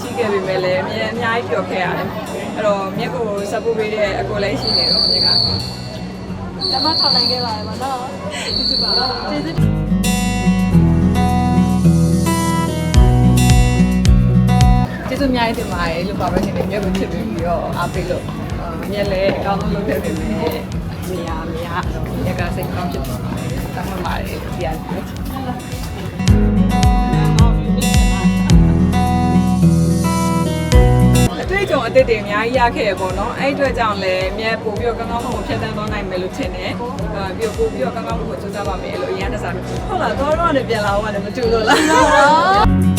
ပေမဲ့လည်းအများအများကြီးပျော်ခဲ့ရတယ်အဲ့တော့မြက်ကို support ပေးတဲ့အကိုလည်းရှိနေတော့မြက်ကဓမ္မထောင်နိုင်ခဲ့ပါတယ်ဗောနော်ကျေးဇူးပါကျေးဇူးကျေးဇူးအများကြီးတင်ပါတယ်လို့ပါပဲနေမြက်ကိုချစ်ပြီးတော့အားပေးလို့မြက်လည်းအကောင်းဆုံးလုပ်ခဲ့ပေမဲ့နေရာမရတော့မြက်ကစိတ်ကောင်းဖြစ်သွားပါတယ်တမ်းမှန်ပါတယ်ဒီအအ သစ်တွေအများကြီးရခဲ့ရပေါ့နော်အဲ့ဒီအတွက်ကြောင့်လည်းမြက်ပို့ပြီးတော့ကောင်းကောင်းမွန်မွန်ဖြတ်သန်းသွားနိုင်မယ်လို့ထင်တယ်အာပြီးတော့ပို့ပြီးတော့ကောင်းကောင်းမွန်မွန်စူးစမ်းပါမယ်လို့အရင်ကစားဟုတ်လားတော့တော့လည်းပြန်လာအောင်ကလည်းမတူလို့လား